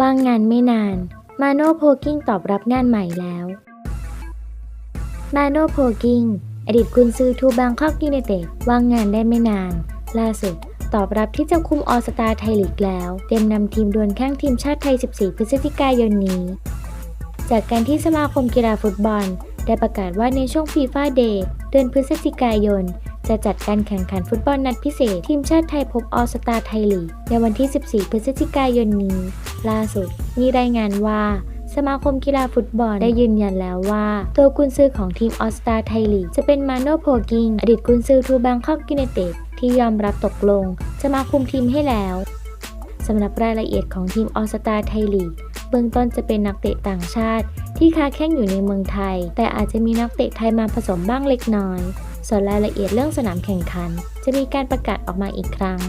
ว่างงานไม่นาน มาโนโพกิ้งตอบรับงานใหม่แล้ว มาโนโพกิ้งอดีตกุนซือทูบางคอกยูไนเต็ดว่างงานได้ไม่นาน ล่าสุดตอบรับที่จะคุมออสตาไทยลีกแล้ว เตรียมนำทีมดวลแข้งทีมชาติไทย 14 พฤศจิกายนนี้ จากการที่สมาคมกีฬาฟุตบอล ได้ประกาศว่าในช่วงฟีฟ่าเดย์เดือนพฤศจิกายน จะจัดการแข่งขันฟุตบอลนัดพิเศษ ทีมชาติไทยพบออสตาไทยลีกในวันที่ 14 พฤศจิกายนนี้ ล่าสุด มีรายงานว่าสมาคมกีฬาฟุตบอลได้ยืนยันแล้วว่า ตัวกุนซือของทีมออสตาไทยลีกจะเป็นมาโนโพกิง อดีตกุนซือทูบังคอกยูไนเต็ดที่ยอมรับตกลง จะมาคุมทีมให้แล้วสำหรับรายละเอียดของทีมออสตาไทยลีกเบื้องต้นจะเป็นนักเตะต่างชาติ ที่ค้าแข่งอยู่ในเมืองไทย แต่อาจจะมีนักเตะไทยมาผสมบ้างเล็กน้อย ส่วนรายละเอียดเรื่องสนามแข่งขัน จะมีการประกาศออกมาอีกครั้ง